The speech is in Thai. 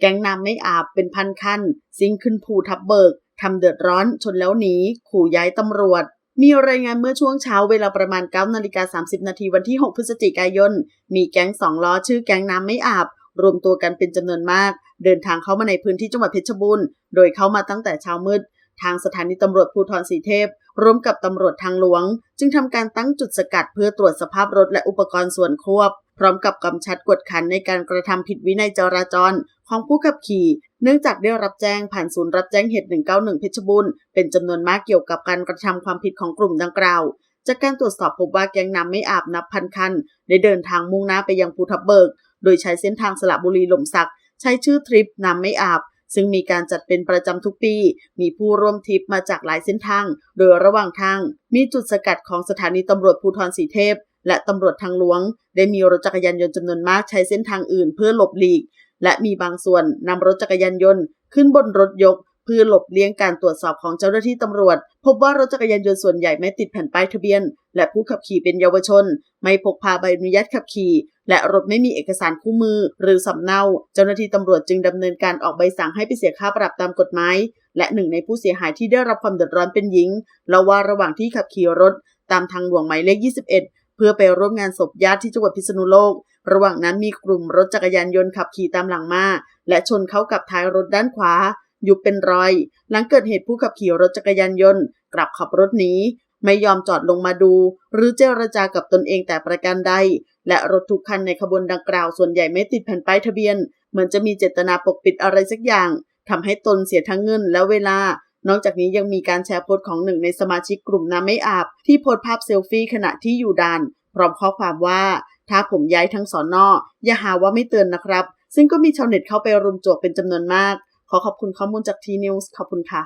แก๊งน้ำไม่อาบเป็นพันคันซิงขึ้นภูทับเบิกทำเดือดร้อนชนแล้วหนีขู่ย้ายตำรวจ มีรายงานเมื่อช่วงเช้าเวลาประมาณ9นาฬิกา30 นาทีวันที่ 6 พฤศจิกายน มีแก๊งสองล้อชื่อแก๊งน้ำไม่อาบ รวมตัวกันเป็นจำนวนมาก เดินทางเข้ามาในพื้นที่จังหวัดเพชรบูรณ์โดยเข้ามาตั้งแต่เช้ามืด ทางสถานีตำรวจภูธรสีเทพ ร่วมกับตำรวจทางหลวง จึงทำการตั้งจุดสกัดเพื่อตรวจสภาพรถและอุปกรณ์ส่วนควบ พร้อมกับกำชัดกวดขันในการกระทำผิดวินัยจราจร ของผู้ขับขี่ เนื่องจากได้รับแจ้งผ่านศูนย์รับแจ้งเหตุ 191 เพชรบูรณ์เป็นจำนวนมากเกี่ยวกับการกระทำความผิดของกลุ่มดังกล่าว จากการตรวจสอบพบว่าแก๊งน้ำไม่อาบนับพันคัน ได้เดินทางมุ่งหน้าไปยังภูทับเบิก โดยใช้เส้นทางสระบุรีหล่มสัก ใช้ชื่อทริปน้ำไม่อาบซึ่งมีการจัดเป็นประจำทุกปี มีผู้ร่วมทริปมาจากหลายเส้นทาง โดยระหว่างทาง มีจุดสกัดของสถานีตำรวจภูธรสีเทพ และตำรวจทางหลวง ได้มีรถจักรยานยนต์จำนวนมากใช้เส้นทางอื่นเพื่อหลบหลีก และมีบางส่วนนำรถจักรยานยนต์ขึ้นบนรถยกเพื่อหลบเลี่ยงการตรวจสอบของเจ้าหน้าที่ตำรวจ พบว่ารถจักรยานยนต์ส่วนใหญ่ไม่ติดแผ่นป้ายทะเบียน และผู้ขับขี่เป็นเยาวชน ไม่พกพาใบอนุญาตขับขี่ และรถไม่มีเอกสารคู่มือ หรือสำเนา เจ้าหน้าที่ตำรวจจึงดำเนินการออกใบสั่งให้ไปเสียค่าปรับตามกฎหมายและหนึ่งในผู้เสียหายที่ได้รับความเดือดร้อนเป็นหญิงเล่าว่าระหว่างที่ขับขี่รถ ตามทางหลวงหมายเลข 21 เพื่อไปร่วมงานศพญาติที่จังหวัดพิษณุโลก ระหว่างนั้นมีกลุ่มรถจักรยานยนต์ขับขี่ตามหลังมา และชนเข้ากับท้ายรถด้านขวา ยุบเป็นรอย หลังเกิดเหตุผู้ขับขี่รถจักรยานยนต์ กลับขับรถหนีไม่ยอมจอดลงมาดู หรือเจรจากับตนเองแต่ประการใด และรถทุกคันในขบวนดังกล่าวส่วนใหญ่ไม่ติดแผ่นป้ายทะเบียน เหมือนจะมีเจตนาปกปิดอะไรสักอย่างทำให้ตนเสียทั้งเงินและเวลา นอกจากนี้ยังมีการแชร์โพสต์ของหนึ่งในสมาชิกกลุ่มน้ำไม่อาบ ที่โพสต์ภาพเซลฟี่ขณะที่อยู่ด่าน พร้อมข้อความว่า ถ้าผมย้ายทั้งสอนออย่าหาว่าไม่เตือนนะครับ ซึ่งก็มีชาวเน็ตเข้าไปรุมโจวกเป็นจำนวนมาก ขอขอบคุณข้อมูลจากทีนิวส์ขอบคุณค่ะ